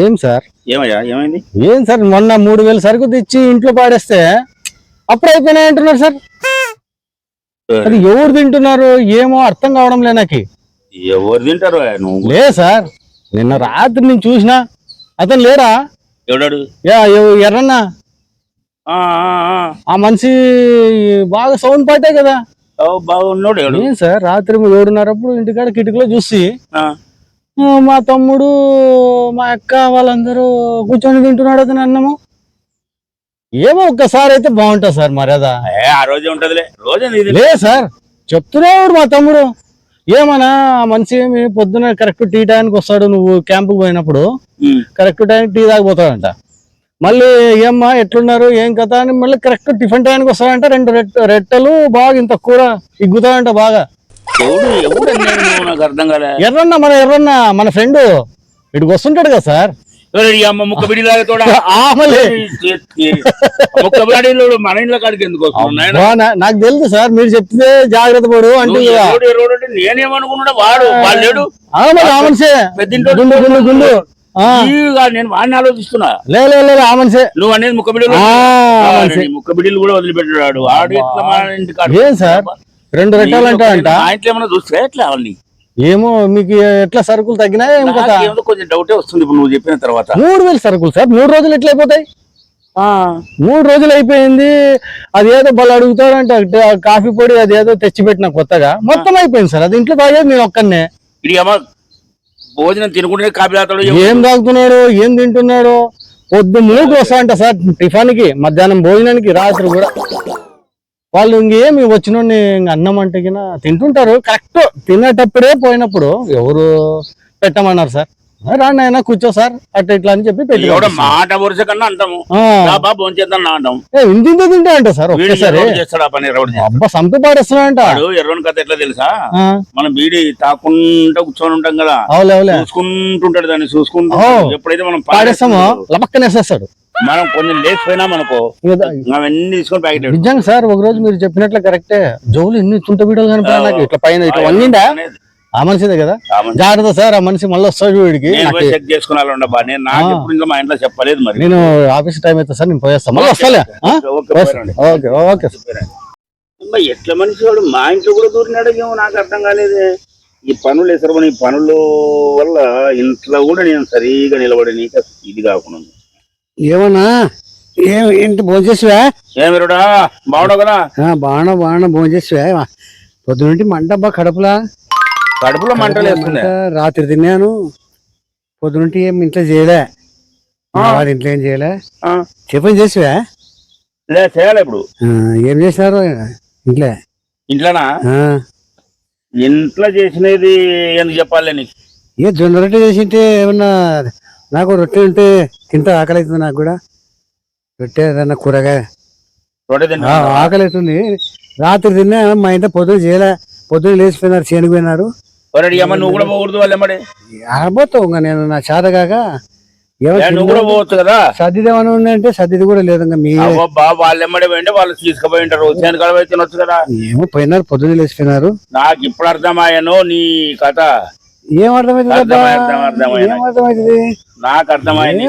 ఏం సార్? ఏమయ్యా ఏమైంది? ఏం సార్ మొన్న మూడు వేలు సరుకు తెచ్చి ఇంట్లో పాడేస్తే అప్పుడు అయిపోయినాయి అంటున్నారు సార్. అది ఎవరు తింటున్నారు? ఏమో అర్థం కావడం లే నాకు. ఎవరు తింటారు నువ్వు? లే సార్ నిన్న రాత్రి నేను చూసినా అతను లేరా? ఎర్రన్నా. ఆ మనిషి బాగా సౌండ్ పాటే కదా. బాగున్నాడు సార్ రాత్రి ఏడున్నారప్పుడు ఇంటికాడ కిటికలో చూసి మా తమ్ముడు మా అక్క వాళ్ళందరూ కూర్చొని తింటున్నాడు అతను అన్నము. ఏమో ఒక్కసారి అయితే బాగుంటుంది సార్ మర్యాద. ఆ రోజే ఉంటదిలే. రోజే లే సార్ చెప్తున్నాడు మా తమ్ముడు. ఏమన్నా మనిషి ఏమి పొద్దున కరెక్ట్ టీ టైంకి వస్తాడు నువ్వు క్యాంపుకి పోయినప్పుడు. కరెక్ట్ టైంకి టీ తాగిపోతాడంట. మళ్ళీ ఏమ్మా ఎట్లున్నారు ఏం కథ అని మళ్ళీ కరెక్ట్ టిఫిన్ టైంకి వస్తాడంట. రెండు రెట్ రెట్టలు బాగా ఇంత కూర ఇగ్గుతాడంట బాగా. ఎవడు ఎవడు అన్నాడు నువ్వు? నాకు అర్థం కాలే. ఎర్రన్న మన ఎర్రన్న మన ఫ్రెండ్ ఇటుకు వస్తుంటాడు కదా సార్? ఎవరు ఈ అమ్మ ముక్క బిడిలాగా తోడా? ఆమలే. ముక్క బిడిలోడు మన ఇంట్లో కాడికి ఎందుకు నా- నాకు తెలుసు సార్ మీరు చెప్తే జాగ్రత్త పడు అంటే నేనేమనుకున్నాడు వాడు వాళ్ళు లేడు. ఆమన్సే పెద్దింటోడు గుండు గుండు గుండు. ఆ, ఈగా నేను వాడిని ఆలోచిస్తున్నా. లే లే లే ఆమన్సే నువ్వు అనేది ముక్క బిడిలు ఆ, ఆమన్సే. ముక్క బిడిలు కూడా వదిలిపెట్టాడు ఆడు ఎట్లా మా ఏం సార్? రెండు రెట్టాలంట అంట. మా ఇంట్లో ఏమన్నా చూస్తే ఎట్లా అవన్నీ? ఏమో మీకు ఎట్లా సరుకులు తగ్గినాయా ఏం కదా నాకేమో కొంచెం డౌటే వస్తుంది ఇప్పుడు నువ్వు చెప్పిన తర్వాత. మూడు వేలు సరుకులు సార్. మూడు రోజులు ఎట్లా అయిపోతాయి? మూడు రోజులు అయిపోయింది. అదేదో బలు అడుగుతాడంట. ట- కాఫీ పొడి అదేదో తెచ్చిపెట్టిన కొత్తగా. మొత్తం అయిపోయింది సార్. అది ఇంట్లో తాగేది నేను ఒక్కనే ఇది అమ్మ భోజనం తినుకుంటే కాపీ తాతాడు ఏం తాగుతున్నాడు? ఏం తింటున్నాడు? పొద్దు మూడు వస్తా అంట సార్. టిఫిన్కి మధ్యాహ్నం భోజనానికి రాత్రి కూడా. వాళ్ళు ఇంకేమి వచ్చిన అన్నం అంటే తింటుంటారు. కరెక్ట్. తినేటప్పుడే పోయినప్పుడు ఎవరు పెట్టమన్నారు సార్? రాండి అయినా కూర్చో సార్. అట్లా ఇట్లా అని చెప్పి పెట్టి మాట వరుస కన్నా అంటాము. ఆ, బాబా భోజనం చేద్దాం నా అంటాం ఇంత ఇంత తింటా అంట సార్ ఒకేసారి. అబ్బా సంపి పాడేస్తున్నాడంట ఎర్రోని కథ ఎట్లా తెలుసా? మనం బీడి తాకుంటా కూర్చొని ఉంటాం కదా. చూసుకుంటుంటాడు దాన్ని చూసుకుంటూ. ఎప్పుడైతే మనం పాడేస్తామో లపక్కనేసేస్తాడు మనం కొంచెం లేచిపోయినా మనకో అవన్నీ తీసుకొని ప్యాకెట్ నిజంగా సార్ ఒక రోజు మీరు చెప్పినట్లు కరెక్టే. జోలు ఎన్ని తుంట వీడియోలు నాకు. ఇట్లా పైన ఇట్లా వంగిందా? ఆ మనిషిదే కదా? జాగ్రత్త సార్ ఆ మనిషి మళ్ళీ వస్తాడు వీడికి చెక్ ఇంట్లో మా ఇంట్లో చెప్పలేదు మరి. నేను ఆఫీస్ టైం అయితే సార్ నేను పోయేస్తాను మళ్ళీ వస్తాలే? ఓకే. Okay sir. ఎట్లా మనిషి వాడు? మా ఇంట్లో కూడా దూరినాడు ఏమో నాకు అర్థం కాలేదే. ఈ పనులు ఎసరు ఈ పనుల వల్ల ఇంట్లో కూడా నేను సరిగా నిలబడి నీకు ఇది కాకుండా. ఏమన్నా? ఏం ఏంటి భోంచేసివా ఏమిరుడా బాగుండవు కదా? బాగా బాగా భోంచేసివా పొద్దునుంటి మంట బా కడుపులా. కడుపులో మంటలు వేస్తుంది మంట రాత్రి తిన్నాను. పొద్దునుంటి ఏం ఇంట్లో చేయలే. ఇంట్లో ఏం చేయలే. టిఫిన్ చేసివా? లే చేయాలి ఇప్పుడు. ఏం చేసినారు? ఇంట్లో? ఇంట్లోనా? ఇంట్లో చేసినది ఎందుకు చెప్పాలి నీకు? ఏ జొన్న రొట్టె చేసింటే ఏమన్నా నాకు రొట్టె ఉంటే తింటా ఆకలి అవుతుంది నాకు కూడా. రొట్టె ఏదన్నా కూరగాయ ఆకలి అవుతుంది రాత్రి తిన్నా మా ఇంట్లో పొద్దున చేయలే. పొద్దున లేచిపోయినారు చేనుకుపోయినారు ఒరేడి అమ్మ నువ్వు కూడా పోకూడదు వాళ్ళు ఎమ్మడి ఆడబోతావు ఇంకా నేను నా చేతగాక నువ్వు కూడా పోవచ్చు కదా? సర్దిదేమని ఉందంటే సర్దిది కూడా లేదు ఇంకా మీ అబ్బా వాళ్ళు ఎమ్మడి పోయింటే వాళ్ళు తీసుకుపోయి ఉంటారు. కడవ తినొచ్చు కదా. ఏమో పోయినారు పొద్దున్న లేచిపోయినారు. నాకు ఇప్పుడు అర్థమయ్యాను నీ కథ. ఏం నాకు అర్థమైంది.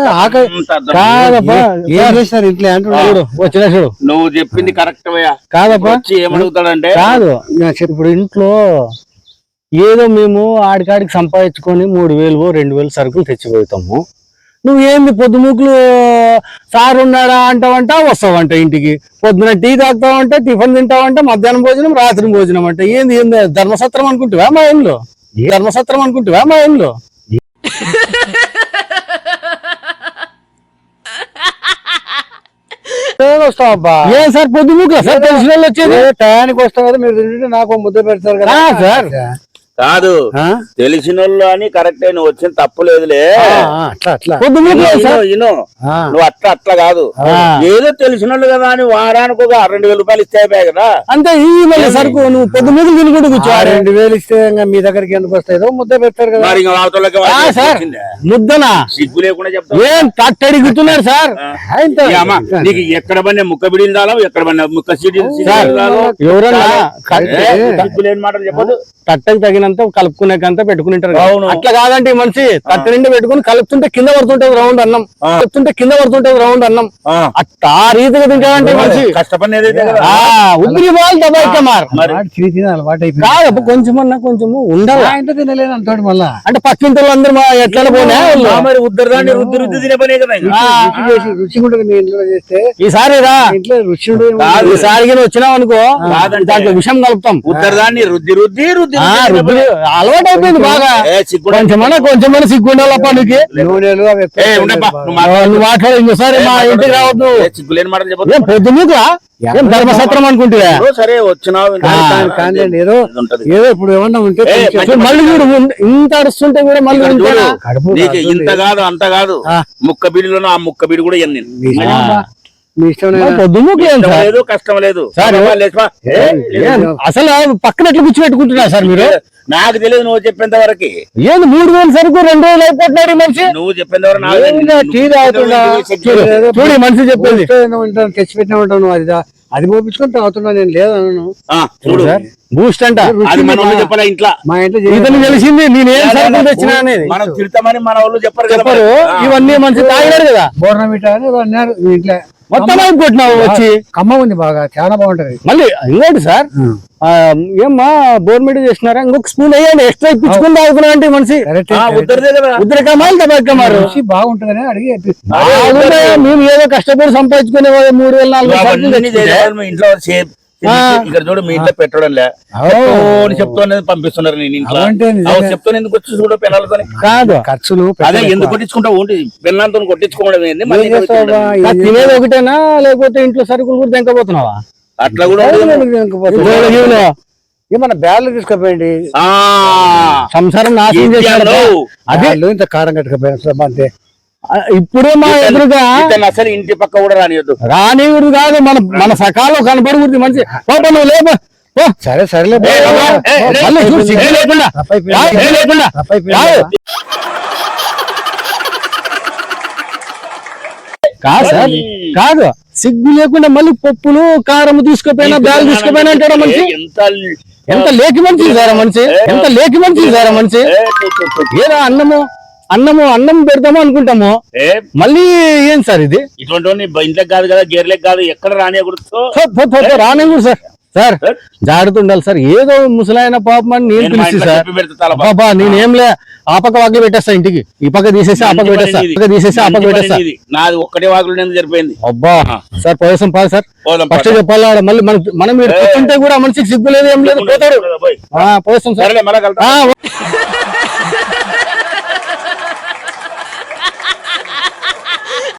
ఏ, చేసినారు ఇంట్లో? అంటున్నాడు వచ్చిన చూడు. నువ్వు చెప్పింది కరెక్ట్ కాదబ్బా. వచ్చి ఏమడుగుతాడంటే కాదు ఇప్పుడు ఇంట్లో ఏదో మేము ఆడికాడికి సంపాదించుకొని మూడు వేలు రెండు వేలు సరుకులు తెచ్చిపోతాము. నువ్వేంది పొద్దుముకులు సార్ ఉన్నాడా అంటావంట వస్తావంట ఇంటికి. పొద్దున టీ తాగుతావంటే టిఫిన్ తింటావంటే మధ్యాహ్నం భోజనం రాత్రి భోజనం అంటే ఏంది ఏంది ధర్మసత్రం అనుకుంటువా మా ఇంట్లో ధర్మసత్రం అనుకుంటువా మా ఇంట్లో ఏం సార్ పొద్దుముకులు సార్? తెలిసిన వాళ్ళు వచ్చేది? టయానికి వస్తావు కదా మీరు నాకు ముద్ద పెడతారు కదా. సార్. కాదు. ఆ? తెలిసిన వాళ్ళు అని కరెక్ట్ నువ్వు వచ్చిన తప్పు లేదులే. సార్. నువ్వు అట్లా అట్లా కాదు. ఏదో తెలిసిన వాళ్ళు కదా అని వారానికి ఒక రెండు వేల రూపాయలు ఇస్తే కదా. అంతే ఈ మళ్ళీ సరుకు నువ్వు తినుకుంటూ ఆ కూర్చో. రెండు వేలు ఇస్తే ఇంకా మీ దగ్గరికి ఎందుకు వస్తాయి? ఏదో ముద్ద పెడతారు కదా. సార్? ముద్దనా? సిగ్గు లేకుండా చెప్తా ఏం తట్టడిగుతున్నారు సార్? ఆయనతో- నీకు ఎక్కడ పడిన ముక్క తాళం ఎక్కడ పడిన ముక్క సార్ ఎవరన్నా సిగ్గు లేని మాటలు చెప్పదు తట్టకు తగిన తాగేకంతా కలుపుకునేకంతా పెట్టుకుని అవును. అట్లా కాదంటే ఈ మనిషి. తట్టి నిండా పెట్టుకుని కలుపుతుంటే కింద పడుతుంటది రౌండ్ అన్నం. కలుపుతుంటే కింద పడుతుంటది రౌండ్ అన్నం. ఆ. రీతిగా తింటాడంటే మనిషి. ఉద్రి బాల్ దబాయిక మార్ కాదు కొంచెమన్నా కొంచెము ఉండాలి తినలేను అంటాడు మళ్ళా. అంటే పక్కింటి అందరూ మా ఎట్లా పోనా ఉద్దరదాన్ని రుద్ది రుద్ది తినే పనే కదా ఇంకా. ఆ, రుచి ఉంటుంది ఇంట్లో చేస్తే. ఈసారి రా. ఇంట్లో రుచి. ఈసారి వచ్చినావు అనుకో. దాంట్లో విషం కలుపుతాం. ఉద్దరదాన్ని రుద్ది రుద్ది రుద్ది అలవాటు అయిపోయింది బాగా పనే. ఏ చిక్కుడు కొంచెమన్నా కొంచెమన్నా సిగ్గుండాలప్ప నీకు. నువ్వు మాట్లాడు. ఇంకోసారి మా ఇంటికి రావద్దు ఏ చిక్కులేని మాటలు చెప్పొద్దు. ఏం ధర్మసత్రం సరే వచ్చినావు ఏదో. ఏదో ఇప్పుడు ఏమన్నా ఉంటే మళ్ళీ చూడు ఇంత అరుస్తుంటే కూడా మళ్ళీ. ఇంత కాదు అంత కాదు ఆ. ముక్క బిడిలోనూ ఆ ముక్క బిడి కూడా ఎన్ని లేదు? కష్టం లేదు. అసలు పక్కన ఎట్లా పిచ్చి పెట్టుకుంటున్నా సార్ మీరు? నాకు తెలియదు నువ్వు చెప్పేంత వరకు. ఏంది మూడు వేలు సరుకు రెండు రోజులు అయిపోతున్నాడు ఈ మనిషి? నువ్వు చెప్పేంత వరకు మనిషి చెప్పేది. ఏదో ఉంటాను, తెచ్చి పెట్టినా ఉంటాను అది అది పోపించుకొని తాగుతున్నా నేను లేదన్నాను ఆ, చూడు సార్ బూస్ట్ అంట. చెప్పలే ఇంట్లో. మా ఇంట్లో ఇతను తెలిసింది నేనేం సరుకులు తెచ్చినా అనేది. మనం తిడతామని మన వాళ్ళు చెప్పరు కదా చెప్పరు. ఇవన్నీ మనిషి తాగినాడు కదా. బోర్నమిటా అని అన్నారు ఇంట్లో. మొత్తం అయిపోతున్నావు వచ్చి. కమ్మ ఉంది బాగా చాలా బాగుంటది. మళ్ళీ ఇంకోటి సార్ ఆ, ఏమ్మా బోర్మిడి చేసినారా ఇంకొక స్పూన్ వేయండి ఎక్స్ట్రా ఇప్పించుకుని తాగుతున్నా అంటే మనిషి. కరెక్ట్ ఆ, ఉద్దరిదే కదా. ఉద్రకమాలు తబక్కమారు రుచి బాగుంటుందని అడిగి మేము ఏదో కష్టపడి సంపాదించుకునే మూడు వేల నాలుగు ఇంట్లో. ఇక్కడ చూడు మీ ఇంట్లో పెట్టడం లే చెప్తూనే పంపిస్తున్నారు నేను ఇంట్లో. చెప్తాను ఎందుకు వచ్చి చూడ పిల్లలతో కాదు. ఖర్చులు అదే ఎందుకు కొట్టించుకుంటావు? ఉండి పిల్లలతో కొట్టించుకోవడం తినేది ఒకటేనా? లేకపోతే ఇంట్లో సరుకులు కూడా తెంకపోతున్నావా? అట్లా కూడా ఏమన్నా బ్యాగులు తీసుకుపోయండి ఆ. సంసారం నాశనం ఇద్యాలు. అదే ఇంత కారం కట్టుకుపోయిన అంతే ఆ, ఇప్పుడే మా ఎదురుగా అసలు ఇంటి పక్క కూడా రానియద్దు రానివుడు కాదు మన మన సకాలం కనపడుతుంది మనిషి పాప నువ్వు లేప పో. సరే సరేలే లేకుండా లేకుండా. కాదు సార్ కాదు సిగ్గు లేకుండా మళ్ళీ పప్పులు కారం తీసుకుపోయినా బ్యాగ్ తీసుకుపోయినా అంటాడు ఆ మనిషి ఎంత లేకి మనిషి సార్ మనిషి ఎంత లేకి మనిషి సార్ మనిషి. ఏదో అన్నము అన్నము అన్నం పెడతాము అనుకుంటాము ఏ, మళ్ళీ ఏం సార్ ఇది? ఇటువంటి ఇంట్లోకి కాదు కదా గేర్లకు కాదు ఎక్కడ రానియకూడదు. పో, పో, పో, పో, రానివ్వరు సార్. సార్ జాగ్రత్త ఉండాలి సార్. ఏదో ముసలాయన పాపం అని నేను నేను పిలిచి ఇంట్లో సార్. బాబా నేనేంలే ఆ పక్క వాకి పెట్టేస్తా ఇంటికి. ఈ పక్క తీసేసి ఆ పక్క పెట్టేస్తా. పక్క తీసేసి ఆ పక్క మంచి పని పెట్టేస్తా. నాది ఒక్కటే వాకులు నేను సరిపోయింది. అబ్బా సార్ పోయేసం పాదు సార్. ఫస్ట్. చెప్పాలి ఆడ మళ్ళీ మనం మనం కూర్చుంటే కూడా మనిషికి సిగ్గు లేదు ఏం లేదు పోతాడు. పోయి. ఆ, పోయేస్తాం సార్.